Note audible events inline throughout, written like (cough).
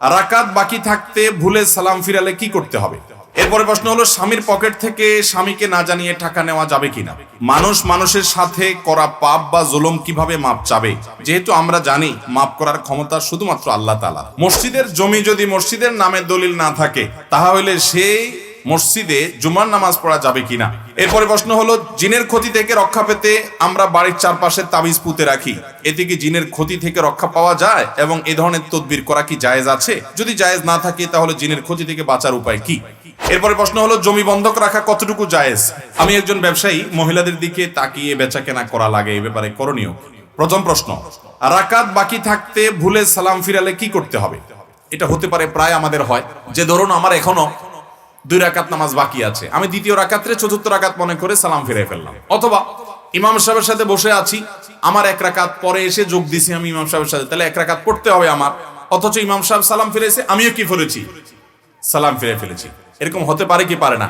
রাকাত বাকি থাকতে ভুলে সালাম ফিরালে কি করতে হবে? এরপরে প্রশ্ন হলো, স্বামীর পকেট থেকে স্বামীকে না জানিয়ে টাকা নেওয়া যাবে কিনা? মানুষ মানুষের সাথে করা পাপ বা জুলুম কীভাবে মাপ চাবে? যেহেতু আমরা জানি মাপ করার ক্ষমতা শুধুমাত্র আল্লাহ তালা মসজিদের জমি যদি মসজিদের নামে দলিল না থাকে, তাহলে সেই মসজিদে জুমার নামাজ পড়া যাবে কিনা? এরপরে প্রশ্ন হলো, জিনের ক্ষতি থেকে রক্ষা পেতে আমরা বাড়ির চারপাশে তাবিজ পুঁতে রাখি। এতে কি জিনের ক্ষতি থেকে রক্ষা পাওয়া যায়? এবং এ ধরনের তদবির করা কি জায়েজ আছে? যদি জায়েজ না থাকে, তাহলে জিনের ক্ষতি থেকে বাঁচার উপায় কি? এরপরে প্রশ্ন হলো, জমি বন্ধক রাখা কতটুকু জায়েজ? আমি একজন ব্যবসায়ী, মহিলাদের দিকে তাকিয়ে বেচা কেনা করা লাগে, এ ব্যাপারে করণীয়। প্রথম প্রশ্ন, রাকাত বাকি থাকতে ভুলে সালাম ফিরালে কি করতে হবে? এটা হতে পারে প্রায় আমাদের হয়। যে ধরুন, আমার এখনও দুই রাকাত নামাজ বাকি আছে। আমি দ্বিতীয় রাকাত্রে চতুর্থ রাকাত মনে করে সালাম ফিরে ফেললাম। অথবা ইমাম সাহেবের সাথে বসে আছি, আমার এক রাকাত পরে এসে যোগ দিছি আমি ইমাম সাহেবের সাথে। তাহলে এক রাকাত পড়তে হবে আমার, অথচ ইমাম সাহেব সালাম ফিরেছে, আমিও কি ফেলেছি? সালাম ফিরে ফেলেছি। এরকম হতে পারে কি পারে না?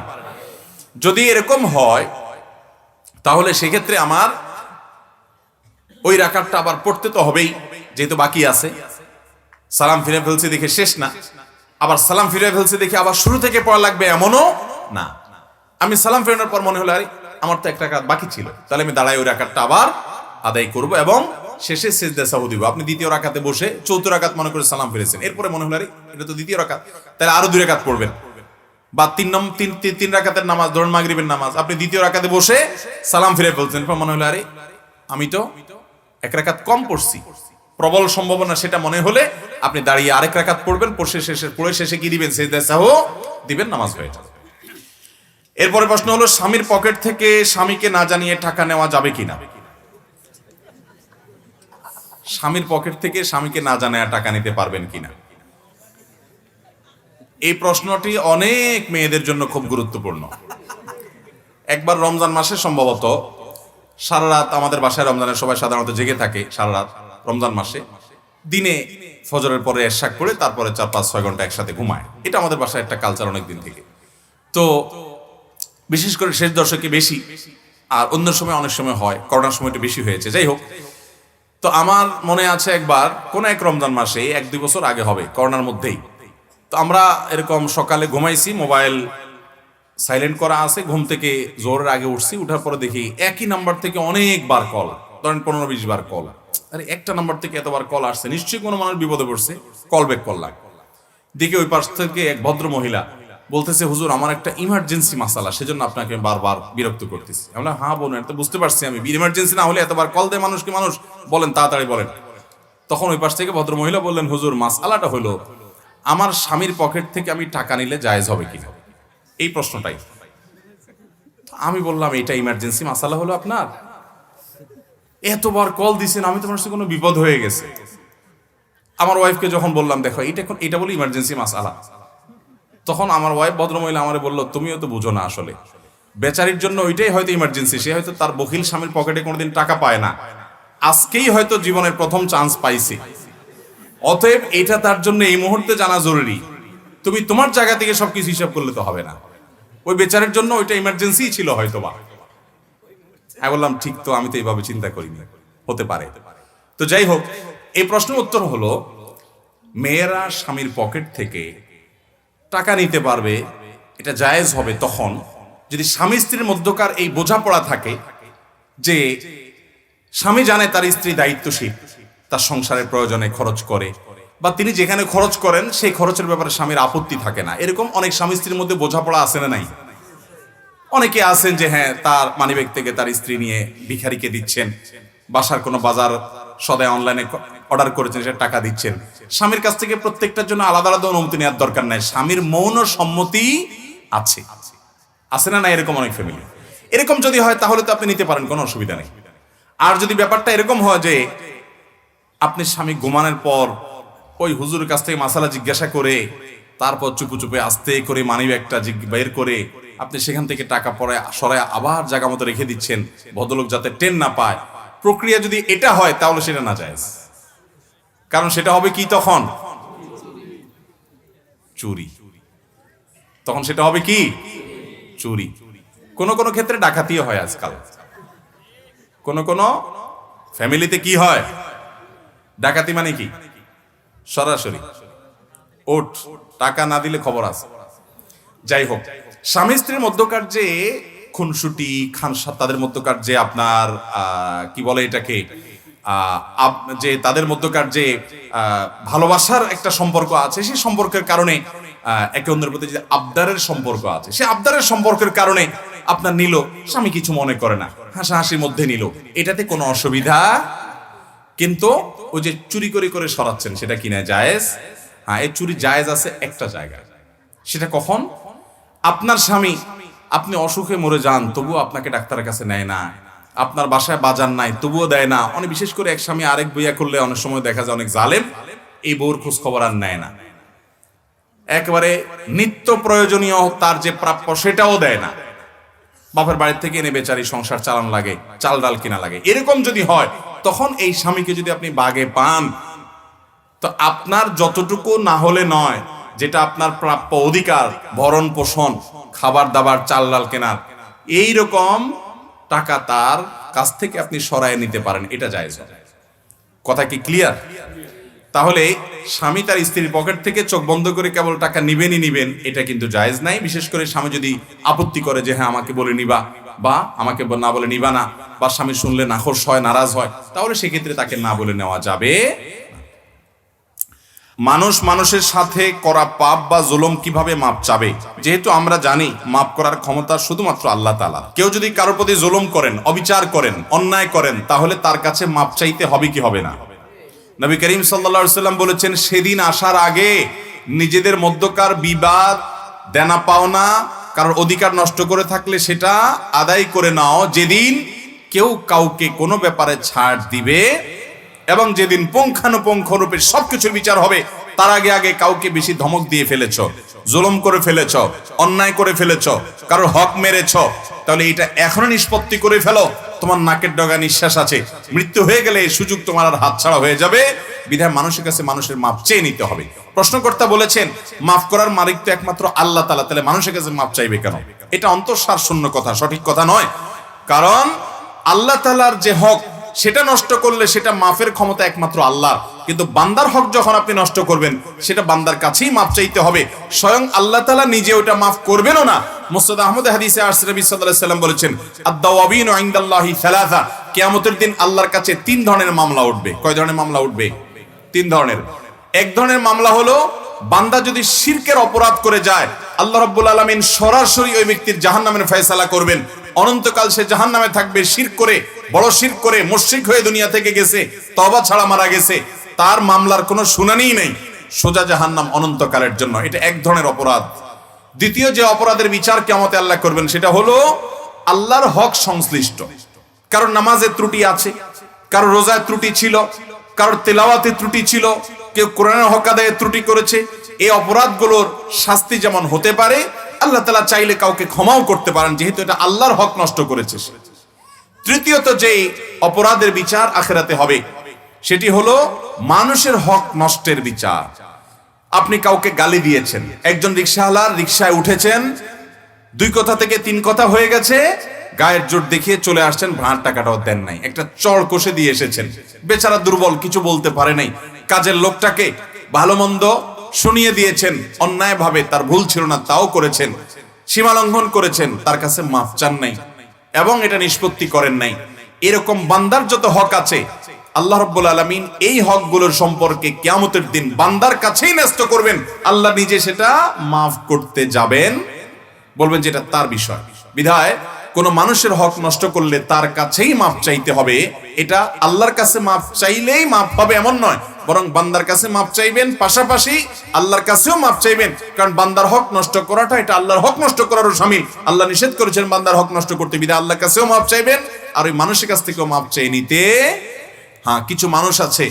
যদি এরকম হয়, তাহলে সেক্ষেত্রে আমার ওই রাকাতটা আবার পড়তে তো হবেই, যেহেতু বাকি আছে। সালাম ফিরে ফেলছি দেখে শেষ না। আবার সালাম ফিরে ফেলছি দেখে আবার শুরু থেকে পড়া লাগবে এমনও না। আমি সালাম ফেরানোর পর মনে হলো, আরে, আমার তো একটা রাকাত বাকি ছিল। তাহলে আমি দাঁড়াই ওই রাকাতটা আবার আদায় করব এবং শেষে সেজদা সাহু দিব। আপনি দ্বিতীয় রাকাতে বসে চৌথ রাকাত মনে করে সালাম ফিরেছেন। এরপরে মনে হলো, আরে, এটা তো দ্বিতীয় রাকাত। তাহলে আরও দুই রাকাত পড়বেন। বা তিন নম তিন তিন- তিন রাকাতের নামাজ, ধরুন মাগরিবের নামাজ। আপনি দ্বিতীয় রাকাতে বসে সালাম ফিরে ফেলছেন। এরপর মনে হলো, আরে, আমি তো এক রাকাত কম পড়ছি। প্রবল সম্ভাবনা সেটা মনে হলে আপনি দাঁড়িয়ে আরেক রাকাত পড়বেন পড়ে শেষে পড়ে শেষে কি দিবেন? সাহু দিবেন, নামাজ হয়ে যাবে। এরপরে প্রশ্ন হলো, স্বামীর পকেট থেকে স্বামীকে না জানিয়ে টাকা নেওয়া যাবে কিনা? স্বামীর পকেট থেকে স্বামীকে না জানায় টাকা নিতে পারবেন কিনা? এই প্রশ্নটি অনেক মেয়েদের জন্য খুব গুরুত্বপূর্ণ। একবার রমজান মাসে সম্ভবত সারা রাত আমাদের বাসায় রমজানের সবাই সাধারণত জেগে থাকে, সারা রাত। রমজান মাসে। দিনে ফজরের পরে এরশাক করে তারপরে চার, পাঁচ, ছয় ঘণ্টা একসাথে ঘুমায়। এটা আমাদের বাসায় একটা কালচার অনেক দিন থেকে। তো বিশেষ করে শেষ দশকে বেশি, আর অন্য সময় অনেক সময় হয়, করোনার সময়টা বেশি হয়েছে। যাই হোক, তো আমার মনে আছে একবার, কোন এক রমজান মাসে এক, দুই বছর আগে হবে, করোনার মধ্যেই। তো আমরা এরকম সকালে ঘুমাইছি, মোবাইল সাইলেন্ট করা আছে, ঘুম থেকে জোরের আগে উঠছি, উঠার পরে দেখি একই নাম্বার থেকে অনেকবার কল, ধরেন পনেরো, বিশ বার কল। আরে একটা নাম্বার থেকে এতবার কল আসছে, নিশ্চয়ই কোনো মানুষ বিপদে পড়ছে কল ব্যাক করলাম দেখে ওই পাশ থেকে এক ভদ্র মহিলা বলতেছে, হুজুর, আমার একটা ইমার্জেন্সি মাসালা, সেজন্য আপনাকে আমি বারবার বিরক্ত করতেছি। আমরা হ্যাঁ বোন এটা বুঝতে পারছি আমি। ইমার্জেন্সি না হলে এতবার কল দেয় মানুষকে, মানুষ বলেন, তাড়াতাড়ি বলেন। তখন ওই পাশ থেকে ভদ্র মহিলা বললেন, হুজুর, মাসালাটা হলো, আমার স্বামীর পকেট থেকে আমি টাকা নিলে জায়েজ হবে কিনা? এই প্রশ্নটাই। আমি বললাম, এটা ইমার্জেন্সি মাসালা হলো আপনার? এতবার কল দিছেন, আমি তোমার সাথে কোনো বিপদ হয়ে গেছে। আমার ওয়াইফকে যখন বললাম, দেখো এটা এখন এটা বলে ইমার্জেন্সি মাসালা। তখন আমার ওয়াইফ ভদ্রমহিলা আমারে বলল, তুমিও তো বুঝো না আসলে। বেচারির জন্য ওইটাই হয়তো ইমার্জেন্সি সে হয়তো তার বকিল স্বামীর পকেটে কোনোদিন টাকা পায় না। আজকেই হয়তো জীবনের প্রথম চান্স পাইছে। অতএব এটা তার জন্য এই মুহূর্তে জানা জরুরি। তুমি তোমার জায়গা থেকে সবকিছু হিসাব করলে তো হবে না। ওই বেচারের জন্য ওইটা ইমার্জেন্সি ছিল হয়তো বা আমি বললাম, ঠিক তো, আমি তো এইভাবে চিন্তা করিনি। হতে পারে। তো যাই হোক, এই প্রশ্নের উত্তর হলো, মেয়েরা স্বামীর পকেট থেকে টাকা নিতে পারবে, এটা জায়েজ হবে তখন যদি স্বামী স্ত্রীর মধ্যকার এই বোঝাপড়া থাকে যে স্বামী জানে তার স্ত্রী দায়িত্বশীল, তার সংসারের প্রয়োজনে খরচ করে, বা তিনি যেখানে খরচ করেন, সেই খরচের ব্যাপারে স্বামীর আপত্তি থাকে না। এরকম অনেক স্বামী স্ত্রীর মধ্যে বোঝাপড়া আছে না নাই? অনেকে আছেন যে হ্যাঁ তার মানিব্যাগ থেকে তার স্ত্রী নিয়ে ভিখারিকে দিচ্ছেন। বাসার কোনো বাজার সদায় অনলাইনে অর্ডার করেছেন, সেটা টাকা দিচ্ছেন। স্বামীর কাছ থেকে প্রত্যেকটার জন্য আলাদা আলাদা অনুমতি নেওয়ার দরকার নাই। স্বামীর মৌন সম্মতি আছে। আছে না না এরকম অনেক ফ্যামিলি এরকম যদি হয়, তাহলে তো আপনি নিতে পারেন, কোনো অসুবিধা নেই। আর যদি ব্যাপারটা এরকম হয় যে আপনি স্বামী ঘুমানোর পর ওই হুজুরের কাছ থেকে মাসালা জিজ্ঞাসা করে, তারপর চুপু চুপে আস্তে করে মানি ব্যাগটা বের করে আপনি সেখান থেকে টাকা পরে সরায় আবার জায়গা মতো রেখে দিচ্ছেন। ভদ্রলোক যাতে টেন না পায়। প্রক্রিয়া যদি এটা হয়, তাহলে সেটা না যায় কারণ সেটা হবে কি তখন? চুরি। তখন সেটা হবে কি? চুরি। কোন কোন ক্ষেত্রে ডাকাতিও হয় আজকাল। কোন কোন ফ্যামিলিতে কি হয়? ডাকাতি মানে কি? সরাসরি। ওঠ টাকা না দিলে খবর আছে। যাই হোক স্বামী স্ত্রীর মধ্যকার যে খুনসুটি খান তাদের মধ্যকার যে আপনার কি বলে এটাকে যে তাদের মধ্যকার যে ভালোবাসার একটা সম্পর্ক আছে, সেই সম্পর্কের কারণে একে অন্যের প্রতি যে আবদারের সম্পর্ক আছে, সে আবদারের সম্পর্কের কারণে আপনার নিল, স্বামী কিছু মনে করে না, হাসাহাসির মধ্যে নিল। এটাতে কোনো অসুবিধা? কিন্তু ওই যে চুরি করে করে সরাচ্ছেন, সেটা কিনা জায়েজ? হ্যাঁ এই চুরি জায়েজ আছে একটা জায়গায়। সেটা কখন? আপনার স্বামী, আপনি অসুখে মরে যান, তবুও আপনাকে ডাক্তারের কাছে নেয় না। আপনার বাসায় বাজার নাই, তবুও দেয় না। অনেক বিশেষ করে এক স্বামী আরেক বইয়া করলে অনেক সময় দেখা যায় অনেক জালেম, এই বউর খোঁজ খবর আর নেয় না। একেবারে নিত্য প্রয়োজনীয় তার যে প্রাপ্য সেটাও দেয় না। বাপের বাড়ির থেকে এনে বেচারি সংসার চালান লাগে, চাল ডাল কিনা লাগে। এরকম যদি হয়, তখন এই স্বামীকে যদি আপনি বাগে পান, তো আপনার যতটুকু না হলে নয় যেটা আপনার প্রাপ্য অধিকার, ভরণ পোষণ, খাবার দাবার, চাল ডাল কেনার। এই রকম টাকা তার কাছ থেকে আপনি সরায় নিতে পারেন, এটা জায়েজ কথা কি ক্লিয়ার তাহলে স্বামী তার স্ত্রীর পকেট থেকে চোখ বন্ধ করে কেবল টাকা নিবেনই নিবেন, এটা কিন্তু জায়েজ নাই। বিশেষ করে স্বামী যদি আপত্তি করে যে হ্যাঁ আমাকে বলে নিবা বা আমাকে না বলে নিবা না বা স্বামী শুনলে নাখোশ হয়, নারাজ হয়, তাহলে সেক্ষেত্রে তাকে না বলে নেওয়া যাবে মানুষ মানুষের সাথে করা পাপ বা জুলুম কীভাবে মাপ চাবে? যেহেতু আমরা জানি মাপ করার ক্ষমতা শুধুমাত্র আল্লাহ তালা কেউ যদি কারোর প্রতি জুলুম করেন, অবিচার করেন, অন্যায় করেন, তাহলে তার কাছে মাপ চাইতে হবে কি হবে না? নবী করিম সাল্লা সাল্লাম বলেছেন, সেদিন আসার আগে নিজেদের মধ্যকার বিবাদ, দেনা পাওনা, কারোর অধিকার নষ্ট করে থাকলে সেটা আদায় করে নাও। যেদিন কেউ কাউকে কোনো ব্যাপারে ছাড় দিবে এবং যেদিন পুঙ্খানুপুঙ্খ রূপে সবকিছুর বিচার হবে, তার আগে আগে কাউকে বেশি ধমক দিয়ে ফেলেছ, জুলুম করে ফেলেছ, অন্যায় করে ফেলেছ, কারোর হক মেরেছ, তাহলে এটা এখনও নিষ্পত্তি করে ফেলো। তোমার নাকের ডগা নিঃশ্বাস আছে, মৃত্যু হয়ে গেলে এই সুযোগ তোমার আর হাতছাড়া হয়ে যাবে। বিধায় মানুষের কাছে মানুষের মাপ চেয়ে নিতে হবে। প্রশ্নকর্তা বলেছেন, মাফ করার মালিক তো একমাত্র আল্লাহ তালা তাহলে মানুষের কাছে মাপ চাইবে কেন? এটা অন্তঃসার শূন্য কথা, সঠিক কথা নয়। কারণ আল্লাহ তালার যে হক সেটা নষ্ট করলে সেটা মাফের ক্ষমতা একমাত্র আল্লাহর। কিন্তু বান্দার হক যখন আপনি নষ্ট করবেন, সেটা বান্দার কাছেই মাপ চাইতে হবে। স্বয়ং আল্লাহ তালা নিজে ওটা মাফ করবেনও না। মুস্তাদ আহমদ হাদিসে সাল্লাল্লাহু সাল্লাম বলেছেন, আদ-দাওয়াবিন ইনদাল্লাহি সালাসা। কিয়ামতের দিন আল্লাহর কাছে তিন ধরনের মামলা উঠবে। কয় ধরনের মামলা উঠবে? তিন ধরনের। এক ধরনের মামলা হলো, বান্দা যদি শিরকের অপরাধ করে যায়, আল্লাহ রাব্বুল আলামিন সরাসরি ওই ব্যক্তির জাহান্নামের ফয়সালা করবেন। অনন্তকাল সে জাহান্নামে থাকবে, শির করে, বড় শির করে মুশরিক হয়ে দুনিয়া থেকে গেছে তবা ছাড়া মারা গেছে। তার মামলার কোনো শুনানিই নেই। সোজা জাহান্নাম অনন্তকালের জন্য। এটা এক ধরনের অপরাধ। দ্বিতীয় যে অপরাধের বিচার কেমতে আল্লাহ করবেন, সেটা হলো আল্লাহর হক সংশ্লিষ্ট। কারণ নামাজের ত্রুটি আছে কারও রোজায় ত্রুটি ছিল, কারোর তেলাওয়াতে ত্রুটি ছিল, কেউ কোরআনের হক আদায়ে ত্রুটি করেছে। এই অপরাধগুলোর শাস্তি যেমন হতে পারে আল্লাহ তালা চাইলে কাউকে ক্ষমাও করতে পারেন, যেহেতু এটা আল্লাহর হক নষ্ট করেছে। তৃতীয়ত যে অপরাধের বিচার আখেরাতে হবে, সেটি হলো মানুষের হক নষ্টের বিচার। আপনি কাউকে গালি দিয়েছেন, একজন রিক্সাওয়ালার রিক্সায় উঠেছেন, দুই কথা থেকে তিন কথা হয়ে গেছে, গায়ের জোর দেখিয়ে চলে আসছেন, ভাঁড় টাকাটাও দেন নাই। একটা চড় কষে দিয়ে এসেছেন। বেচারা দুর্বল, কিছু বলতে পারে নাই। কাজের লোকটাকে ভালো মন্দ শুনিয়ে দিয়েছেন, অন্যায়ভাবে তার ভুল ছিল না, তাও করেছেন, সীমা লঙ্ঘন করেছেন, তার কাছে মাফ চান নাই এবং এটা নিষ্পত্তি করেন নাই। এরকম বান্দার যত হক আছে, আল্লাহ রব্বুল আলমিন এই হকগুলোর সম্পর্কে কিয়ামতের দিন বান্দার কাছেই ন্যস্ত করবেন। আল্লাহ নিজে সেটা মাফ করতে যাবেন। বলবেন যে এটা তার বিষয়। বিধায় কোন মানুষের হক নষ্ট করলে তার কাছেই মাপ চাইতে হবে। এটা আল্লাহর কাছে মাপ চাইলেই মাপ পাবে এমন নয়। বরং বান্দার কাছে মাপ চাইবেন, পাশাপাশি আল্লাহর কাছেও মাপ চাইবেন। কারণ বান্দার হক নষ্ট করাটা, এটা আল্লাহর হক নষ্ট করারও সামিল। আল্লাহ নিষেধ করেছেন বান্দার হক নষ্ট করতে। বিধায় আল্লাহর কাছেও মাপ চাইবেন, আর ওই মানুষের কাছ থেকেও মাপ চাই নিতে হ্যাঁ কিছু মানুষ আছে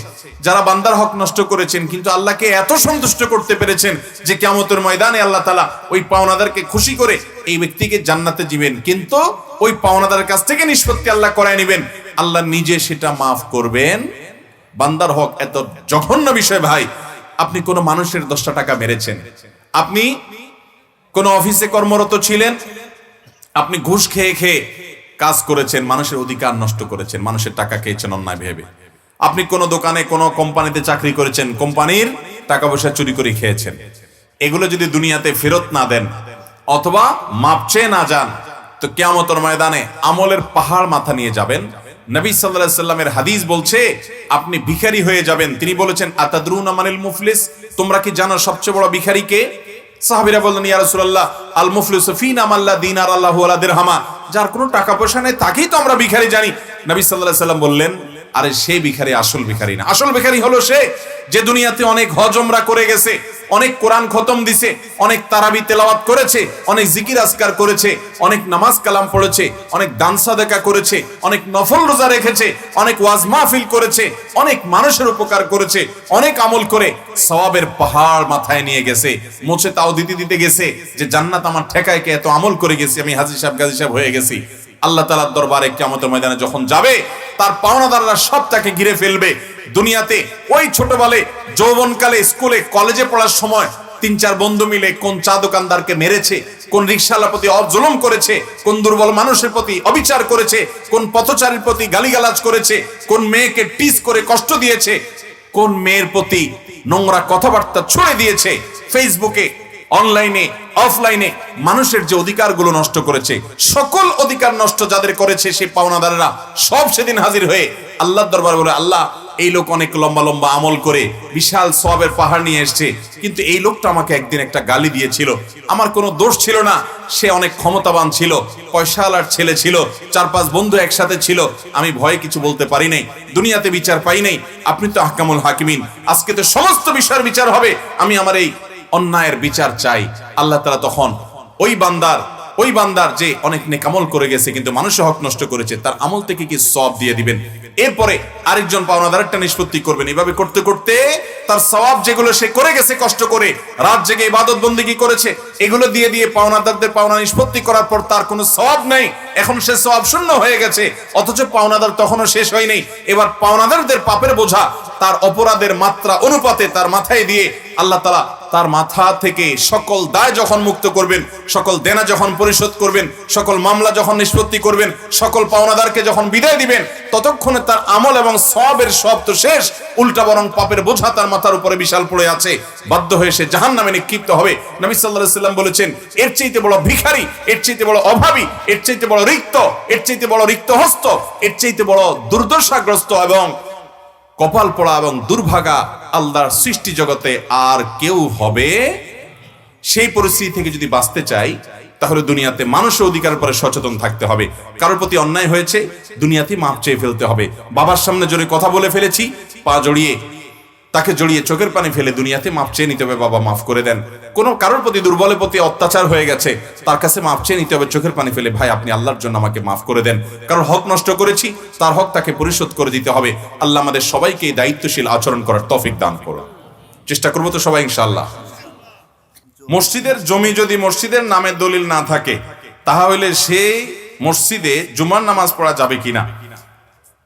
যারা বান্দার হক নষ্ট করেছেন, কিন্তু আল্লাহকে এত সন্তুষ্ট করতে পেরেছেন যে কেমতের ময়দানে আল্লাহ তালা ওই পাওনাদারকে খুশি করে এই ব্যক্তিকে জান্নাতে দিবেন। কিন্তু ওই পাওনাদার কাছ থেকে নিষ্পত্তি আল্লাহ করায় নেবেন। আল্লাহ নিজে সেটা মাফ করবেন। বান্দার হক এত জঘন্য বিষয় ভাই। আপনি কোনো মানুষের দশটা টাকা মেরেছেন। আপনি কোন অফিসে কর্মরত ছিলেন। আপনি ঘুষ খেয়ে খেয়ে কাজ করেছেন, মানুষের অধিকার নষ্ট করেছেন, মানুষের টাকা খেয়েছেন অন্যায় ভেবে আপনি কোন দোকানে কোন কোম্পানিতে চাকরি করেছেন, কোম্পানির টাকা পয়সা চুরি করে খেয়েছেন। এগুলো যদি দুনিয়াতে ফেরত না দেন অথবা মাপ চেয়ে না যান, তো কেয়ামতর ময়দানে আমলের পাহাড় মাথা নিয়ে যাবেন। নবী সাল্লাল্লাহু সাল্লামের হাদিস বলছে, আপনি ভিখারি হয়ে যাবেন। তিনি বলেছেন, আতাদরুন আমানিল মুফলিস? তোমরা কি জানো সবচেয়ে বড় ভিখারি কে? সাহাবীরা আল্লাহু যার কোনো টাকা পয়সা নেই, তাকেই তো আমরা ভিখারি জানি। নবী সাল্লাল্লাহু বললেন আরে সে ভিখারি আসল ভিখারি না। আসল ভিখারি হলো সে যে দুনিয়াতে অনেক হজমরা করে গেছে, অনেক কোরআন খতম দিছে, অনেক তারাবি তেলাওয়াত করেছে, অনেক জিকির আজকার করেছে, অনেক নামাজ কালাম পড়েছে, অনেক দান সাদেকা করেছে, অনেক নফল রোজা রেখেছে, অনেক ওয়াজ মাহফিল করেছে, অনেক মানুষের উপকার করেছে, অনেক আমল করে সওয়াবের পাহাড় মাথায় নিয়ে গেছে, মোছে তাও দিতে দিতে গেছে যে জান্নাত আমার ঠেকায় কে এত আমল করে গেছি, আমি হাজির সাহেব, গাজী সাহেব হয়ে গেছি। আল্লাহ তালার দরবারে কেমতের ময়দানে যখন যাবে তার পাওনাদাররা সব তাকে ঘিরে ফেলবে। দুনিয়াতে ওই ছোটবেলে যৌবনকালে স্কুলে, কলেজে পড়ার সময় তিন চার বন্ধু মিলে কোন চা দোকানদারকে মেরেছে, কোন রিক্সাওয়ালার প্রতি অজুলুম করেছে, কোন দুর্বল মানুষের প্রতি অবিচার করেছে, কোন পথচারীর প্রতি গালিগালাজ করেছে, কোন মেয়েকে টিস করে কষ্ট দিয়েছে, কোন মেয়ের প্রতি নোংরা কথাবার্তা ছুড়ে দিয়েছে, ফেসবুকে অনলাইনে, অফলাইনে মানুষের যে অধিকারগুলো নষ্ট করেছে, সকল অধিকার নষ্ট যাদের করেছে সেই পাওনাদাররা সব সেদিন হাজির হয়ে আল্লাহর দরবার বলে, আল্লাহ, এই লোক অনেক লম্বা লম্বা আমল করে বিশাল সবের পাহাড় নিয়ে এসছে, কিন্তু এই লোকটা আমাকে একদিন একটা গালি দিয়েছিল। আমার কোনো দোষ ছিল না, সে অনেক ক্ষমতাবান ছিল, পয়সাওয়ালার ছেলে ছিল চার পাঁচ বন্ধু একসাথে ছিল, আমি ভয়ে কিছু বলতে পারি নাই, দুনিয়াতে বিচার পাই নাই, আপনি তো আহকামুল হাকিমিন, আজকে তো সমস্ত বিষয়ের বিচার হবে, আমি আমার এই অন্যায়ের বিচার চাই। আল্লাহ তালা তখন ওই বান্দার ওই বান্দার যে অনেক নেকামল করে গেছে, কিন্তু মানুষের হক নষ্ট করেছে, তার আমল থেকে কি সব দিয়ে দিবেন? এরপরে আরেকজন পাওনাদার একটা নিষ্পত্তি করবেন। এভাবে করতে করতে তার সওয়াব যেগুলো সে করে গেছে কষ্ট করে, রাত জেগে ইবাদত বন্দিগি করেছে, এগুলো দিয়ে দিয়ে পাওনাদারদের পাওনা নিষ্পত্তি করার পর তার কোনো সওয়াব নেই। এখন সে সওয়াব শূন্য হয়ে গেছে, অথচ পাওনাদার তখনও শেষ হয়নি। এবার পাওনাদারদের পাপের বোঝা, তার অপরাধের মাত্রা অনুপাতে তার মাথায় দিয়ে আল্লাহ তালা তার মাথা থেকে সকল দায় যখন মুক্ত করবেন, সকল দেনা যখন পরিশোধ করবেন, সকল মামলা যখন নিষ্পত্তি করবেন, সকল পাওনাদারকে যখন বিদায় দিবেন, ততক্ষণে তার আমল এবং সবের সব তো শেষ। উল্টা বরং পাপের বোঝা তার মাথার উপরে বিশাল পড়ে আছে। বাধ্য হয়ে সে জাহান নামে নিক্ষিপ্ত হবে। নবী সাল্লাহ সাল্লাম বলেছেন, এর চাইতে বড় ভিখারি, এর চাইতে বড় অভাবী, এর চাইতে বড় রিক্ত, এর চাইতে বড় রিক্ত হস্ত এর চাইতে বড় দুর্দশাগ্রস্ত এবং কপাল পড়া এবং দুর্ভাগা আল্লাহর সৃষ্টি জগতে আর কেউ হবে? সেই পরিস্থিতি থেকে যদি বাঁচতে চাই, তাহলে দুনিয়াতে মানুষের অধিকার পরে সচেতন থাকতে হবে। কারোর প্রতি অন্যায় হয়েছে দুনিয়াতে মাপ চেয়ে ফেলতে হবে। বাবার সামনে জোরে কথা বলে ফেলেছি, পা জড়িয়ে তাকে জড়িয়ে চোখের পানি ফেলে দুনিয়াতে মাপ চেয়ে নিতে হবে, বাবা মাফ করে দেন। কোন কারোর প্রতি দুর্বলের প্রতি অত্যাচার হয়ে গেছে, তার কাছে মাপ চেয়ে নিতে হবে, চোখের পানি ফেলে, ভাই, আপনি আল্লাহর জন্য আমাকে মাফ করে দেন। কারণ হক নষ্ট করেছি, তার হক তাকে পরিশোধ করে দিতে হবে। আল্লাহ আমাদের সবাইকে এই দায়িত্বশীল আচরণ করার তফিক দান করুন। চেষ্টা করব তো সবাই ইনশাল্লাহ মসজিদের জমি যদি মসজিদের নামে দলিল না থাকে, তাহলে সেই মসজিদে জুমার নামাজ পড়া যাবে কিনা?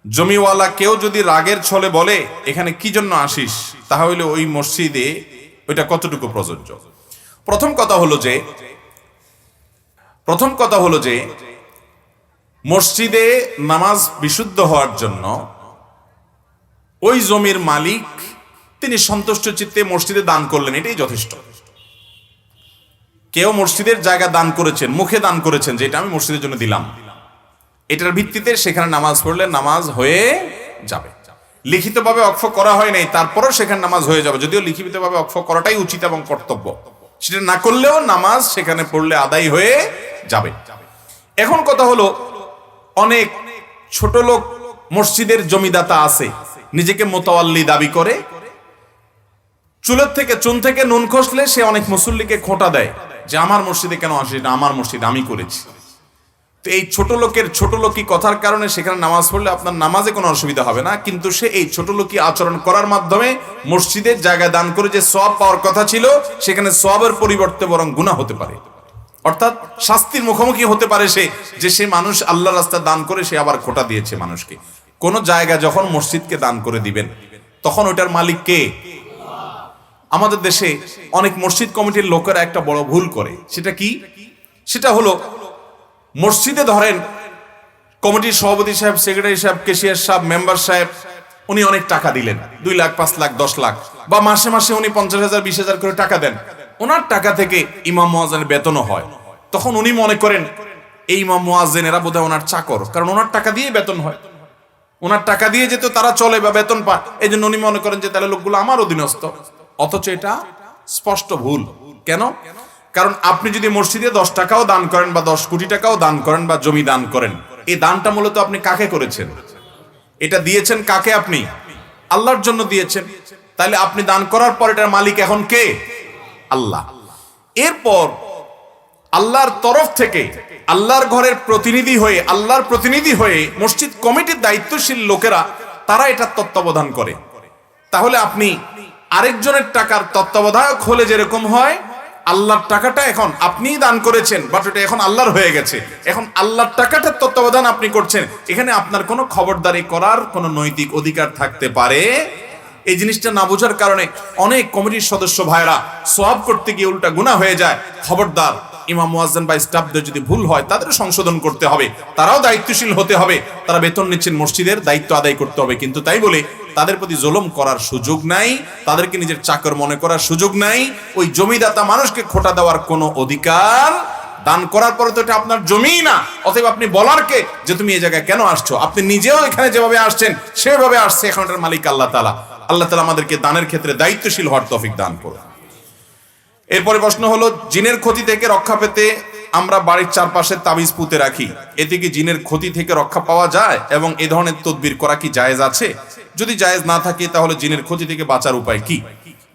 জমিওয়ালা কেউ যদি রাগের ছলে বলে, এখানে কি জন্য আসিস? তাহলে ওই মসজিদে ওইটা কতটুকু প্রযোজ্য? প্রথম কথা হলো যে, প্রথম কথা হলো যে, মসজিদে নামাজ বিশুদ্ধ হওয়ার জন্য ওই জমির মালিক তিনি সন্তুষ্ট চিত্তে মসজিদে দান করলেন, এটাই যথেষ্ট। কেউ মসজিদের জায়গা দান করেছেন, মুখে দান করেছেন, যে এটা আমি মসজিদের জন্য দিলাম। এটার ভিত্তিতে সেখানে নামাজ পড়লে নামাজ হয়ে যাবে। লিখিতভাবে অক্ষ করা হয় নাই, তারপরও সেখানে নামাজ হয়ে যাবে। যদিও লিখিতভাবে অক্ষ করাটাই উচিত এবং কর্তব্য। সেটা না করলেও নামাজ সেখানে পড়লে আদায় হয়ে যাবে। এখন কথা হলো, অনেক ছোট লোক মসজিদের জমিদাতা আছে, নিজেকে মোতাওয়াল্লি দাবি করে। চুলের থেকে চুন থেকে নুন খসলে সে অনেক মুসল্লিকে খোঁটা দেয় যে, আমার মসজিদে কেন আসে আমার মসজিদ আমি করেছি। তো এই ছোট লোকের ছোট লোকই কথার কারণে সেখানে নামাজ পড়লে আপনার নামাজে কোনো অসুবিধা হবে না। কিন্তু সে এই ছোট লোকই আচরণ করার মাধ্যমে মসজিদের জায়গা দান করে যে সব পাওয়ার কথা ছিল, সেখানে সবের পরিবর্তে বরং গুণা হতে পারে। অর্থাৎ শাস্তির মুখোমুখি হতে পারে সে, যে সে মানুষ আল্লাহ রাস্তা দান করে, সে আবার খোটা দিয়েছে মানুষকে। কোন জায়গা যখন মসজিদকে দান করে দিবেন, তখন ওটার মালিক কে? আমাদের দেশে অনেক মসজিদ কমিটির লোকেরা একটা বড় ভুল করে। সেটা কি? সেটা হলো মসজিদে ধরেন, কমিটির সভাপতি সাহেব, সেক্রেটারি সাহেব, কেশিয়ার সাহেব, মেম্বার সাহেব, উনি অনেক টাকা দিলেন। দুই লাখ, পাঁচ লাখ, দশ লাখ। বা মাসে মাসে উনি পঞ্চাশ হাজার, বিশ হাজার করে টাকা দেন। ওনার টাকা থেকে ইমাম মোয়াজেনের বেতনও হয়। তখন উনি মনে করেন, এই ইমাম মোয়াজেনেরা বোধহয় ওনার চাকর। কারণ ওনার টাকা দিয়ে বেতন হয়। ওনার টাকা দিয়ে যেহেতু তারা চলে বা বেতন পায় এই জন্য উনি মনে করেন যে তাহলে লোকগুলো আমার অধীনস্থ অথচ এটা স্পষ্ট ভুল। কেন? কারণ আপনি যদি মসজিদে দশ টাকাও দান করেন বা দশ কোটি টাকাও দান করেন বা জমি দান করেন, এই দানটা মূলত আপনি কাকে করেছেন? এটা দিয়েছেন কাকে আপনি? আল্লাহর জন্য দিয়েছেন। তাহলে আপনি দান করার পর এটার মালিক এখন কে? আল্লাহ। এরপর আল্লাহর তরফ থেকে আল্লাহর ঘরের প্রতিনিধি হয়ে, আল্লাহর প্রতিনিধি হয়ে মসজিদ কমিটির দায়িত্বশীল লোকেরা, তারা এটা তত্ত্বাবধান করে। তাহলে আপনি আরেকজনের টাকার তত্ত্বাবধায়ক হলে যেরকম হয় আল্লাহর টাকাটা এখন আপনিই দান করেছেন বাট ওটা এখন আল্লাহর হয়ে গেছে। এখন আল্লাহর টাকাটার তত্ত্বাবধান আপনি করছেন। এখানে আপনার কোনো খবরদারি করার কোনো নৈতিক অধিকার থাকতে পারে। এই জিনিসটা না বোঝার কারণে অনেক কমিটির সদস্য ভাইরা সব করতে গিয়ে উল্টা গুণা হয়ে যায়। খবরদার ইমাম মুয়াজ্জিন বা স্টাফদের যদি ভুল হয় তাদের সংশোধন করতে হবে। তারাও দায়িত্বশীল হতে হবে। তারা বেতন নিচ্ছেন মসজিদের, দায়িত্ব আদায় করতে হবে। কিন্তু তাই বলে তাদের প্রতি জুলুম করার সুযোগ নাই, তাদেরকে নিজের চাকর মনে করার সুযোগ নাই। ওই জমিদাতা মানুষকে খোটা দেওয়ার কোনো অধিকার দান করার পরে তো এটা আপনার জমি না। অতএব আপনি বলার কে যে তুমি এই জায়গায় কেন আসছো? আপনি নিজেও এখানে যেভাবে আসছেন, সেভাবে আসছে এখন এটার মালিক আল্লাহ তালা আল্লাহ তালা আমাদেরকে দানের ক্ষেত্রে দায়িত্বশীল হওয়ার তফিক দান করুন। এরপরে প্রশ্ন হলো, জিনের ক্ষতি থেকে রক্ষা পেতে আমরা বাড়ির চারপাশে তাবিজ পুঁতে রাখি। এতে কি জিনের ক্ষতি থেকে রক্ষা পাওয়া যায় এবং এ ধরনের তদবির করা কি জায়েজ আছে? যদি জায়েজ না থাকে, তাহলে জিনের ক্ষতি থেকে বাঁচার উপায় কি?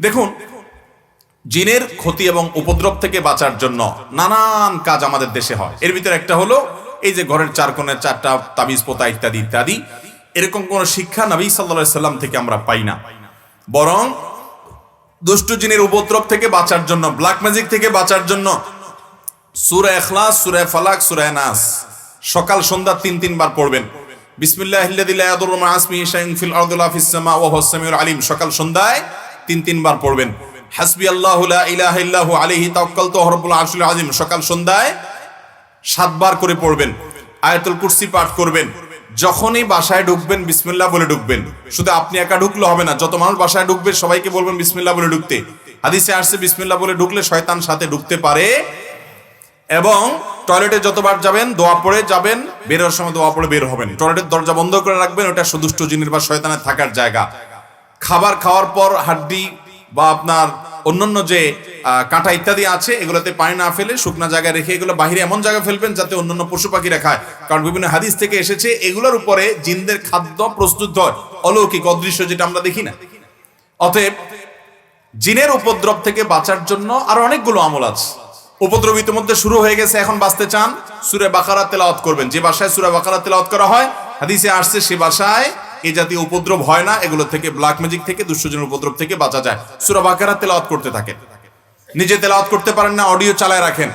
দেখুন, জিনের ক্ষতি এবং উপদ্রব থেকে বাঁচার জন্য নানান কাজ আমাদের দেশে হয়। এর ভিতরে একটা হলো, এই যে ঘরের চার কোণে চারটা তাবিজ পোতা ইত্যাদি ইত্যাদি, এরকম কোন শিক্ষা নবী সাল্লা সাল্লাম থেকে আমরা পাই না। বরং দুষ্ট জিনের উপদ্রব থেকে বাঁচার জন্য ব্ল্যাক ম্যাজিক থেকে বাঁচার জন্য। সুরা এখলাস সুরা ফালাক, সুরা নাস। সকাল, সন্ধ্যা তিন, তিনবার পড়বেন। আলিম। সকাল, সন্ধ্যায় তিন, তিনবার পড়বেন। হাসবি আল্লাহু লা ইলাহা ইল্লাহু আলাইহি তাওয়াক্কালতু ওয়া রব্বুল আরশিল আযীম। সকাল, সন্ধ্যায় সাতবার করে পড়বেন। আয়াতুল কুরসি পাঠ করবেন। যখনই বাসায় ঢুকবেন, বিসমিল্লাহ বলে ঢুকবেন। শুধু আপনি একা ঢুকলে হবে না, যত মানুষ বাসায় ঢুকবে, সবাইকে বলবেন, বিসমিল্লাহ বলে ঢুকতে। হাদিসে আসছে, বিসমিল্লাহ বলে ঢুকলে শয়তান সাথে ঢুকতে পারে। এবং টয়লেটে যতবার যাবেন, দোয়া পড়ে যাবেন বেরোর সময় দোয়া পড়ে বের হবেন। টয়লেটের দরজা বন্ধ করে রাখবেন, ওটা সুদুষ্ট জিনিস বা শয়তানের থাকার জায়গা। খাবার খাওয়ার পর হাড্ডি বা আপনার অন্যান্য যে কাঁটা ইত্যাদি আছে, এগুলোতে পানি না ফেলে শুকনা জায়গায় রেখে এগুলো বাহিরে এমন জায়গায় ফেলবেন যাতে অন্যান্য পশু পাখিরা খায়। কারণ বিভিন্ন হাদিস থেকে এসেছে, এগুলোর উপরে জিনদের খাদ্য প্রস্তুত হয়। অলৌকিক অদৃশ্য যেটা আমরা দেখি না। অতএব, জিনের উপদ্রব থেকে বাঁচার জন্য আর অনেকগুলো আমল আছে। উপদ্রব ইতিমধ্যে শুরু হয়ে গেছে, এখন বাঁচতে চান, সুরে বাকারা তেলাওয়াত করবেন। যে বাসায় সুরে বাকারা তেলাওয়াত করা হয়, হাদিসে আসছে সে বাসায় এই জাতীয় উপদ্রব হয় না, এগুলো থেকে ব্ল্যাক ম্যাজিক থেকে দুষ্টজনের উপদ্রব থেকে বাঁচা যায়। সুরা বাকারা তেলাওয়াত করতে থাকেন নিজে তেলাওয়াত করতে পারেন না অডিও চালায় রাখেন।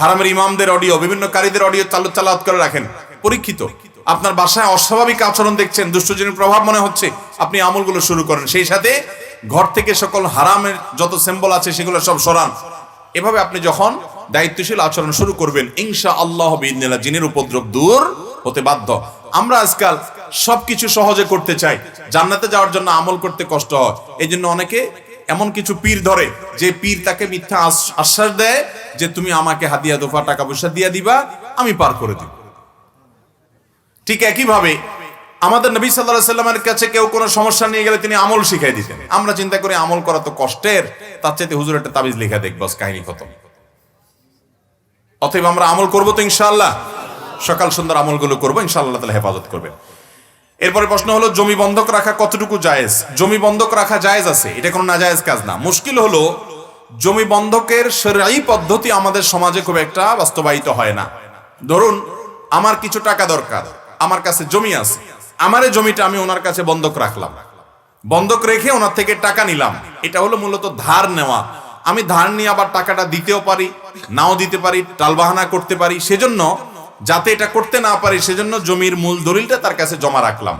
হারামের ইমামদের অডিও বিভিন্ন কারীদের অডিও চালু চালাওয়াত করে রাখেন। পরীক্ষিত। আপনার বাসায় অস্বাভাবিক আচরণ দেখছেন দুষ্টজনের প্রভাব মনে হচ্ছে। আপনি আমলগুলো শুরু করেন। সেই সাথে ঘর থেকে সকল হারামের যত সিম্বল আছে, সেগুলো সব সরান। এভাবে আপনি যখন দায়িত্বশীল আচরণ শুরু করবেন ইনশা আল্লাহ জিনের উপদ্রব দূর হতে বাধ্য। আমরা আজকাল সবকিছু সহজে করতে চাই। জান্নাতে যাওয়ার জন্য আমল করতে কষ্ট হয়। এই জন্য অনেকে এমন কিছু পীর ধরে, যে পীর তাকে মিথ্যা আশ্বাস দেয়, যে তুমি আমাকে হাদিয়া দোফা টাকা পয়সা দিয়া দিবা, আমি পার করে দিব। ঠিক একইভাবে আমাদের নবী সাল্লাহ সাল্লামের কাছে কেউ কোনো সমস্যা নিয়ে গেলে তিনি আমল শিখাই দিতেন। আমরা চিন্তা করি আমল করা তো কষ্টের, তার চাইতে হুজুর একটা তাবিজ লেখা দেখ, বস কাহিনী খতম। অতএব আমরা আমল করব তো ইনশাআল্লাহ। সকাল সন্ধ্যার আমলগুলো করব, ইনশাআল্লাহ তাহলে হেফাজত করবে এরপরে প্রশ্ন হলো, জমি বন্ধক রাখা কতটুকু জায়েজ? জমি বন্ধক রাখা জায়েজ আছে, এটা কোনো নাজায়েজ কাজ না। মুশকিল হলো, জমি বন্ধকের সেরাই পদ্ধতি আমাদের সমাজে খুব একটা বাস্তবায়িত হয় না। ধরুন, আমার কিছু টাকা দরকার, আমার কাছে জমি আছে, আমার জমিটা আমি ওনার কাছে বন্ধক রাখলাম। বন্ধক রেখে ওনার থেকে টাকা নিলাম, এটা হলো মূলত ধার নেওয়া। আমি ধার নিয়ে আবার টাকাটা দিতেও পারি, নাও দিতে পারি, টালবাহানা করতে পারি, সেজন্য যাতে এটা করতে না পারি, সেজন্য জমির মূল দলিলটা তার কাছে জমা রাখলাম।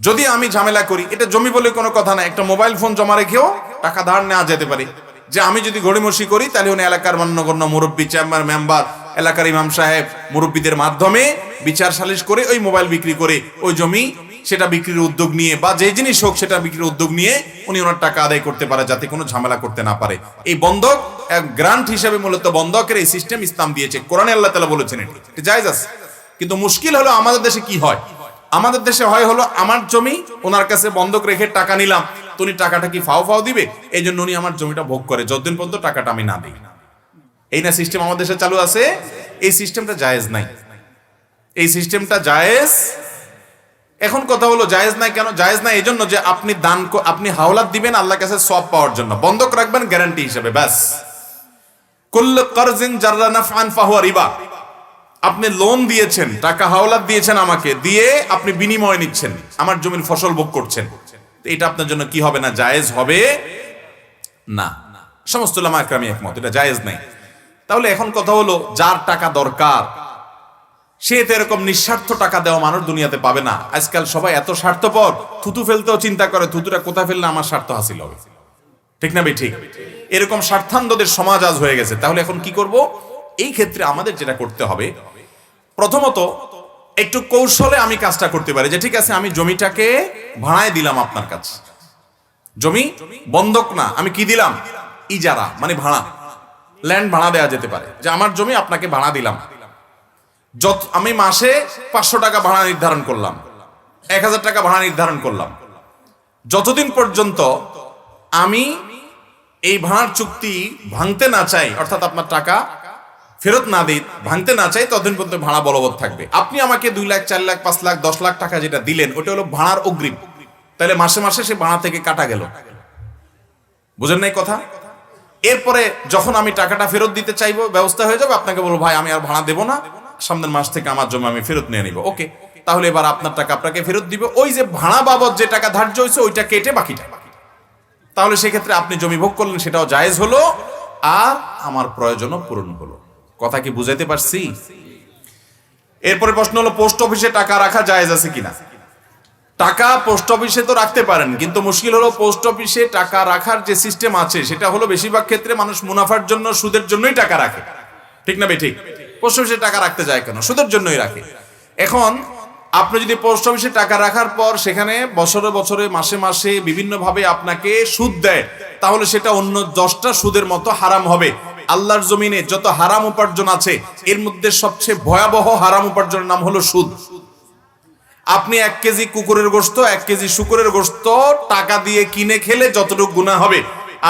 যদি আমি ঝামেলা করি, এটা জমি বলে কোনো কথা না একটা মোবাইল ফোন জমা রেখেও টাকা ধার নেওয়া যেতে পারে। যে আমি যদি গড়িমসি করি, তাহলে উনি এলাকার মান্যগণ্য মুরব্বী চেম্বার মেম্বার, এলাকার ইমাম সাহেব, মুরব্বীদের মাধ্যমে বিচার সালিশ করে ওই মোবাইল বিক্রি করে ওই জমি সেটা বিক্রির উদ্যোগ নিয়ে বা যে জিনিস হোক সেটা বিক্রির উদ্যোগ নিয়ে উনি ওনার টাকা আদায় করতে পারে যাতে কোনো ঝামেলা করতে না পারে। এই বন্ধক এক গ্রান্ট হিসেবে মূলত বন্ধকের এই সিস্টেম ইসলাম দিয়েছে। কোরআনে আল্লাহ তালা বলেছেন এটি। জায়েজ আছে। কিন্তু মুশকিল হলো আমাদের দেশে কি হয়? আমাদের দেশে হয় হলো আমার জমি ওনার কাছে বন্ধক রেখে টাকা নিলাম, তো উনি টাকাটা কি ফাও ফাও দিবে? এই জন্য উনি আমার জমিটা ভোগ করে। যতদিন পর্যন্ত টাকাটা আমি না দিই। এই না সিস্টেম আমাদের দেশে চালু আছে। এই সিস্টেমটা জায়েজ নাই। এই সিস্টেমটা জায়েজ এখন কথা হলো, জায়েজ নাই কেন? জায়েজ নাই এই জন্য যে আপনি দান আপনি হাওলাত দিবেন আল্লাহর কাছে সব পাওয়ার জন্য। বন্ধক রাখবেন গ্যারান্টি হিসেবে, ব্যাস। কুল্ল কারজিন জাররা নাফআন ফাহুয়া রিবা। আপনি লোন দিয়েছেন, টাকা হাওলাত দিয়েছেন আমাকে, দিয়ে আপনি বিনিময় নিচ্ছেন, আমার জমির ফসল ভোগ করছেন। এটা আপনার জন্য কি হবে না? জায়েজ হবে না। সমস্ত লামা একরামি একমত, এটা জায়েজ নাই। তাহলে এখন কথা হলো, যার টাকা দরকার সে তো এরকম নিঃস্বার্থ টাকা দেওয়া মানুষ দুনিয়াতে পাবে না। আজকাল সবাই এত স্বার্থপর, থুতু ফেলতেও চিন্তা করে, থুতুটা কোথায় ফেললে আমার স্বার্থ হাসিল হবে? ঠিক না ভাই? ঠিক। এরকম স্বার্থান্ধদের সমাজ আজ হয়ে গেছে। তাহলে এখন কি করব? এই ক্ষেত্রে আমাদের যেটা করতে হবে, প্রথমত একটু কৌশলে আমি কাজটা করতে পারি যে, ঠিক আছে, আমি জমিটাকে ভাড়ায় দিলাম আপনার কাছে। জমি বন্ধক না, আমি কি দিলাম? ইজারা মানে ভাড়া। ল্যান্ড ভাড়া দেওয়া যেতে পারে। যে আমার জমি আপনাকে ভাড়া দিলাম। যত আমি মাসে পাঁচশো টাকা ভাড়া নির্ধারণ করলাম। এক হাজার টাকা ভাড়া নির্ধারণ করলাম। যতদিন পর্যন্ত আমি এই ভাড়ার চুক্তি ভাঙতে না চাই, অর্থাৎ আপনার টাকা ফেরত না দিই, ভাঙতে না চাই, ততদিন পর্যন্ত ভাড়া বলবৎ থাকবে। আপনি আমাকে দুই লাখ, চার লাখ, পাঁচ লাখ, দশ লাখ টাকা যেটা দিলেন, ওটা হলো ভাড়ার অগ্রিম। তাহলে মাসে মাসে সে ভাড়া থেকে কাটা গেল। বুঝেন নাই কথা? এরপরে যখন আমি টাকাটা ফেরত দিতে চাইব, ব্যবস্থা হয়ে যাবে, আপনাকে বলব, ভাই, আমি আর ভাড়া দেবো না। সামনের মাস থেকে আমার জমি আমি ফেরত নিয়ে নিব। ওকে, তাহলে এবার আপনার টাকা আপনাকে ফেরত দিবে। ওই যে ভাড়া বাবদ যে টাকা ধার্য হয়েছে, ওইটা কেটে বাকিটা। তাহলে সেক্ষেত্রে আপনি জমি ভোগ করলেন, সেটাও জায়েজ হলো। আর আমার প্রয়োজনও পূরণ হলো। কথা কি বুঝাইতে পারছি? এরপরে প্রশ্ন হলো, পোস্ট অফিসে টাকা রাখা জায়েজ আছে কিনা? টাকা পোস্ট অফিসে তো রাখতে পারেন, কিন্তু মুশকিল হলো পোস্ট অফিসে টাকা রাখার যে সিস্টেম আছে, সেটা হলো বেশিরভাগ ক্ষেত্রে মানুষ মুনাফার জন্য, সুদের জন্যই টাকা রাখে। ঠিক না বে ঠিক? পোস্ট অফিসে টাকা রাখতে যায় কেন? সুদের জন্যই রাখে। এখন আপনি যদি পোস্ট অফিসে টাকা রাখার পর সেখানে বছরে বছরে, মাসে মাসে বিভিন্নভাবে আপনাকে সুদ দেয়, তাহলে সেটা অন্য দশটা সুদের মতো হারাম হবে। আল্লাহর জমিনে যত হারাম উপার্জন আছে, এর মধ্যে সবচেয়ে ভয়াবহ হারাম উপার্জনের নাম হলো সুদ। আপনি এক কেজি কুকুরের গোস্ত এক কেজি শুকুরের গোস্ত টাকা দিয়ে কিনে খেলে যতটুকু গুণা হবে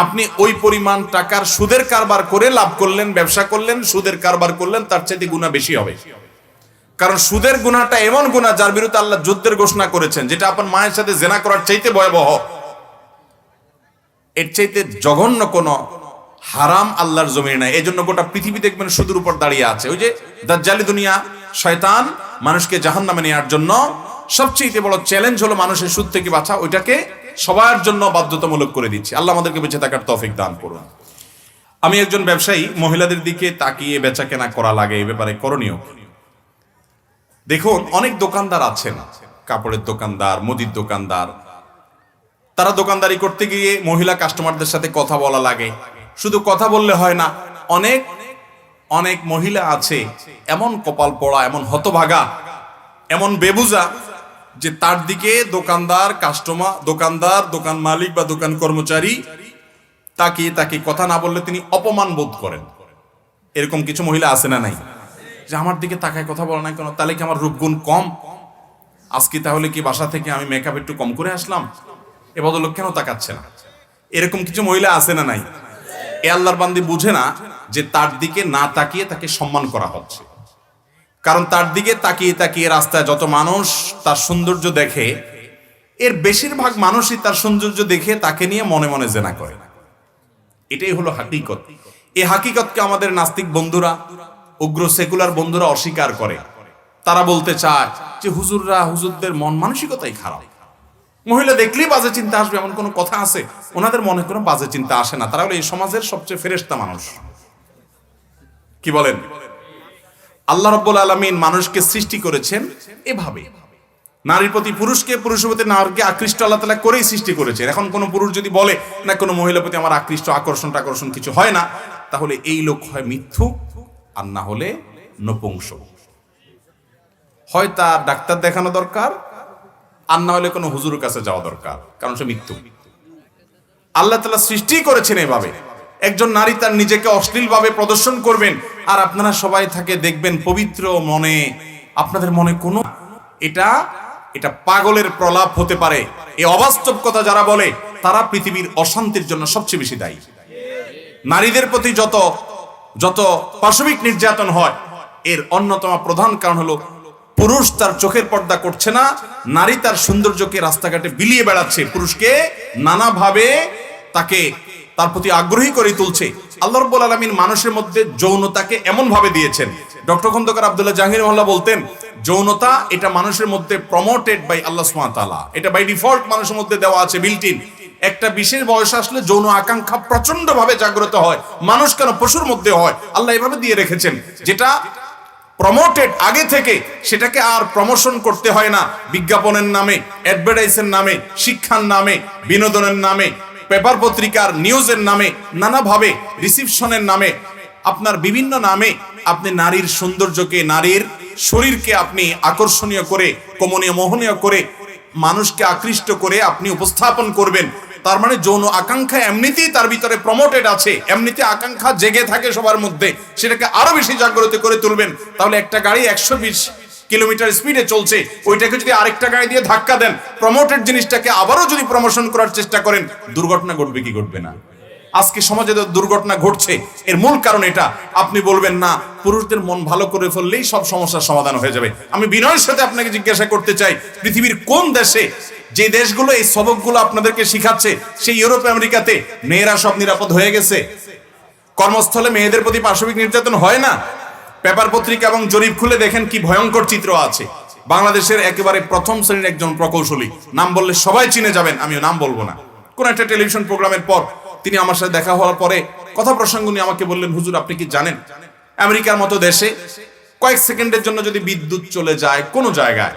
আপনি ওই পরিমাণ টাকার সুদের কারবার করে লাভ করলেন, ব্যবসা করলেন, সুদের কারবার করলেন, তার চাইতে গুণা বেশি হবে। কারণ সুদের গুণাটা এমন গুণা যার বিরুদ্ধে আল্লাহ যুদ্ধের ঘোষণা করেছেন, যেটা আপনার মায়ের সাথে জেনা করার চাইতে ভয়াবহ। এর চাইতে জঘন্য কোন হারাম আল্লাহর জমিনে নাই। এই জন্য গোটা পৃথিবী দেখবেন সুদের উপর দাঁড়িয়ে আছে। ওই যে দাজ্জালি দুনিয়া, শয়তান মানুষকে জাহান নামে নেওয়ার জন্য সবচেয়ে বড় চ্যালেঞ্জ হলো মানুষের সুদ থেকে বাঁচা। ওইটাকে সবার জন্য বাধ্যতামূলক করে দিচ্ছে। আল্লাহ আমাদেরকে বেঁচে থাকার তৌফিক দান করুন। আমি একজন ব্যবসায়ী, মহিলাদের দিকে তাকিয়ে বেচা কেনা করা লাগে এই ব্যাপারে করণীয় দেখুন, অনেক দোকানদার আছেন। কাপড়ের দোকানদার, মুদির দোকানদার। তারা দোকানদারি করতে গিয়ে মহিলা কাস্টমারদের সাথে কথা বলা লাগে। শুধু কথা বললে হয় না, অনেক অনেক মহিলা আছে, এমন কপাল পড়া, এমন হতভাগা, এমন বেবুজা যে তার দিকে দোকানদার কাস্টমার দোকানদার, দোকান মালিক বা দোকান কর্মচারী, তাকে তাকে কথা না বললে তিনি অপমান বোধ করেন। এরকম কিছু মহিলা আছে না নাই? যে আমার দিকে তাকায় কথা বলা নাই কেন? তাহলে কি আমার রূপগুণ কম? আজকে তাহলে কি বাসা থেকে আমি মেকআপ একটু কম করে আসলাম? এ বদলোক কেন তাকাচ্ছে না? এরকম কিছু মহিলা আছে না নাই? এ আল্লাহর বান্দি বুঝে না যে তার দিকে না তাকিয়ে তাকে সম্মান করা হচ্ছে। কারণ তার দিকে তাকিয়ে তাকিয়ে রাস্তায় যত মানুষ তার সৌন্দর্য দেখে, এর বেশিরভাগ মানুষই তার সৌন্দর্য দেখে তাকে নিয়ে মনে মনে জেনা করে। এটাই হলো হাকিকত। এই হাকিকতকে আমাদের নাস্তিক বন্ধুরা, উগ্র সেকুলার বন্ধুরা অস্বীকার করে। তারা বলতে চায় যে হুজুররা, হুজুরদের মন মানসিকতাই খারাপ। মহিলা দেখলেই বাজে চিন্তা আসবে, এমন কোনো কথা আছে? ওনাদের মনে কোনো বাজে চিন্তা আসে না। তারা হলো এই সমাজের সবচেয়ে ফেরেস্তা মানুষ। কি বলেন? আল্লাহ রব্বুল আলমিন মানুষকে সৃষ্টি করেছেন এভাবে। নারীর প্রতি পুরুষকে পুরুষের প্রতি নারীকে আকৃষ্ট আল্লাহ তালা করেই সৃষ্টি করেছেন। এখন কোনো পুরুষ যদি বলে, না, কোনো মহিলার প্রতি আমার আকৃষ্ট, আকর্ষণ আকর্ষণ কিছু হয় না, তাহলে এই লোক হয় মিথ্যুক আর না হলে নপুংস। হয় তার ডাক্তার দেখানো দরকার আর না হলে কোনো হুজুরের কাছে যাওয়া দরকার, কারণ সে মৃত্যু আল্লাহ তালা সৃষ্টি করেছেন এভাবে। একজন নারী তার নিজেকে অশ্লীলভাবে প্রদর্শন করবেন। আর আপনারা সবাই থাকে দেখবেন পবিত্র মনে, আপনাদের মনে কোনো এটা এটা পাগলের প্রলাপ হতে পারে। এই অবাস্তব কথা যারা বলে, তারা পৃথিবীর অশান্তির জন্য সবচেয়ে বেশি দায়ী। নারীদের প্রতি যত যত পাশবিক নির্যাতন হয়, এর অন্যতম প্রধান কারণ হলো পুরুষ তার চোখের পর্দা করছে না, নারী তার সৌন্দর্যকে রাস্তাঘাটে বিলিয়ে বেড়াচ্ছে। পুরুষকে নানাভাবে তাকে তার প্রতি আগ্রহী করে তুলছে। আল্লাহ রব্বুল আলমিন মানুষের মধ্যে যৌনতাকে এমন ভাবে দিয়েছেন। ডক্টর খন্দকার আব্দুল্লাহ জাহির মহল্লা বলতেন, যৌনতা এটা মানুষের মধ্যে প্রমোটেড বাই আল্লাহ সুমাতালা এটা বাই ডিফল্ট মানুষের মধ্যে দেওয়া আছে বিল্টিন একটা বিশেষ বয়স আসলে যৌন আকাঙ্ক্ষা প্রচণ্ড ভাবে জাগ্রত হয়। মানুষ কেন পশুর মধ্যে হয়? আল্লাহ এভাবে দিয়ে রেখেছেন, যেটা প্রমোটেড আগে থেকে, সেটাকে আর প্রমোশন করতে হয় না। বিজ্ঞাপনের নামে অ্যাডভার্টাইজের নামে, শিক্ষার নামে, বিনোদনের নামে পেপার পত্রিকার নিউজের নামে, নানাভাবে রিসিপশনের নামে, আপনার বিভিন্ন নামে আপনি নারীর সৌন্দর্যকে, নারীর শরীরকে আপনি আকর্ষণীয় করে, কমনীয়, মোহনীয় করে, মানুষকে আকৃষ্ট করে আপনি উপস্থাপন করবেন। তার মানে যৌন আকাঙ্ক্ষা এমনিতেই তার ভিতরে প্রমোটেড আছে। এমনিতে আকাঙ্ক্ষা জেগে থাকে সবার মধ্যে। সেটাকে আরও বেশি জাগ্রত করে তুলবেন। তাহলে একটা গাড়ি একশো বিশ কিলোমিটার স্পিডে চলছে, ওইটাকে যদি আরেকটা গাড়ি দিয়ে ধাক্কা দেন প্রমোটেড জিনিসটাকে আবারও যদি প্রমোশন করার চেষ্টা করেন, দুর্ঘটনা ঘটবে কি ঘটবে না? আজকে সমাজে দুর্ঘটনা ঘটছে, এর মূল কারণ এটা। আপনি বলবেন, না, পুরুষদের মন ভালো করে ফেললেই সব সমস্যার সমাধান হয়ে যাবে। আমি বিনয়ের সাথে আপনাকে জিজ্ঞাসা করতে চাই, পৃথিবীর কোন দেশে যে দেশগুলো এই সবকগুলো আপনাদেরকে শিখাচ্ছে, সেই ইউরোপ, আমেরিকাতে মেয়েরা সব নিরাপদ হয়ে গেছে? কর্মস্থলে মেয়েদের প্রতি পাশবিক নির্যাতন হয় না? পেপার পত্রিকা এবং জরিপ খুলে দেখেন কি ভয়ঙ্কর চিত্র আছে। বাংলাদেশের একেবারে প্রথম শ্রেণির একজন প্রকৌশলী। নাম বললে সবাই চিনে যাবেন, আমিও নাম বলব না। কোন একটা টেলিভিশন প্রোগ্রামের পর তিনি আমার সাথে দেখা হওয়ার পরে কথা প্রসঙ্গ নিয়ে আমাকে বললেন, হুজুর, আপনি কি জানেন? আমেরিকার মতো দেশে কয়েক সেকেন্ডের জন্য যদি বিদ্যুৎ চলে যায় কোনো জায়গায়,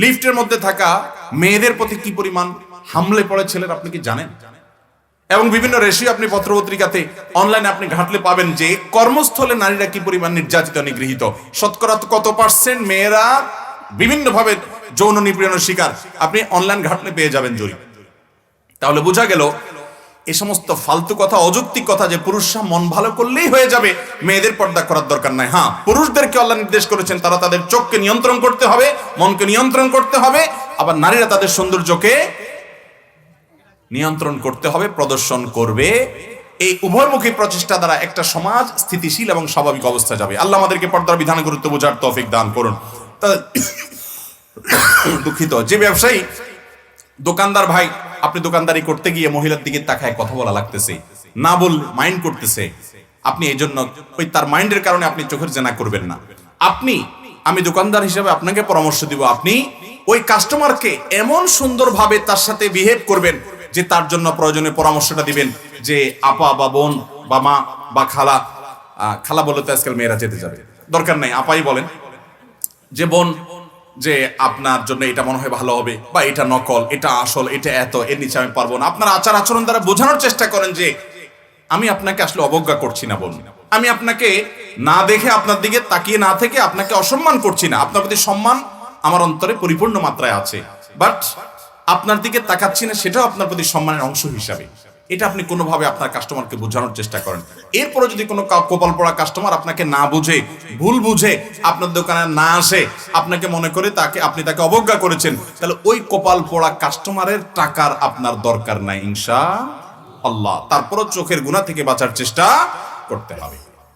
লিফটের মধ্যে থাকা মেয়েদের প্রতি কি পরিমাণ হামলে পড়ে ছেলের, আপনি কি জানেন? এবং বিভিন্ন রেশিও আপনি পত্রপত্রিকাতে অনলাইনে আপনি ঘাটলে পাবেন যে কর্মস্থলে নারীরা কি পরিমাণ নির্যাতিত নিগৃহীত। শতকরা কত পার্সেন্ট মেয়েরা বিভিন্নভাবে যৌন নিপীড়নের শিকার? আপনি অনলাইন ঘাটলে পেয়ে যাবেন জরিপ তাহলে বোঝা গেল, এ সমস্ত ফালতু কথা, অযৌক্তিক কথা যে পুরুষরা মন ভালো করলেই হয়ে যাবে, মেয়েদের পর্দা করার দরকার নাই। হ্যাঁ পুরুষদেরকে আল্লাহ নির্দেশ করেছেন, তারা তাদের চোখকে নিয়ন্ত্রণ করতে হবে, মনকে নিয়ন্ত্রণ করতে হবে, আবার নারীরা তাদের সৌন্দর্যকে নিয়ন্ত্রণ করতে হবে, প্রদর্শন করবে। এই উভয়মুখী প্রচেষ্টা দ্বারা একটা সমাজ স্থিতিশীল এবং স্বাভাবিক অবস্থা যাবে। আল্লাহ আমাদেরকে পর্দার বিধান গুরুত্ব বোঝার তৌফিক দান করুন। (coughs) দুঃখিত, যে ব্যবসায়ী, দোকানদার ভাই, আপনি দোকানদারি করতে গিয়ে মহিলার দিকে তাকায় কথা বলা লাগতেছে, না বল মাইন্ড করতেছে, আপনি এই জন্য ওই তার মাইন্ডের কারণে আপনি চোখের জেনা করবেন না। আপনি, আমি দোকানদার হিসেবে আপনাকে পরামর্শ দিব, আপনি ওই কাস্টমারকে এমন সুন্দরভাবে তার সাথে বিহেভ করবেন যে তার জন্য প্রয়োজনে পরামর্শটা দিবেন যে আপা বা বোন বা মা বা খালা খালা বলে আজকাল মেয়েরা যেতে যাবে। দরকার নাই, আপাই বলেন। যে বোন, যে আপনার জন্য এটা মনে হয় ভালো হবে, বা এটা নকল, এটা আসল, এটা এত, এর নিচে আমি পারব না। আপনার আচার আচরণ দ্বারা বোঝানোর চেষ্টা করেন যে আমি আপনাকে আসলে অবজ্ঞা করছি না, বোন। আমি আপনাকে না দেখে আপনার দিকে তাকিয়ে না থেকে আপনাকে অসম্মান করছি না। আপনার প্রতি সম্মান আমার অন্তরে পরিপূর্ণ মাত্রায় আছে। বাট আপনার দিকে তাকাচ্ছি না, সেটাও আপনার প্রতি সম্মানের অংশ হিসাবে। এটা আপনি কোনোভাবে আপনার কাস্টমারকে বোঝানোর চেষ্টা করেন। এরপরে যদি কোনো কপাল পড়া কাস্টমার আপনাকে না বুঝে, ভুল বুঝে, আপনার দোকানে না আসে, আপনাকে মনে করে তাকে আপনি তাকে অবজ্ঞা করেছেন, তাহলে ওই কপাল পড়া কাস্টমারের টাকার আপনার দরকার নাই, ইনশা আল্লাহ। তারপরও চোখের গুণা থেকে বাঁচার চেষ্টা করতে হবে।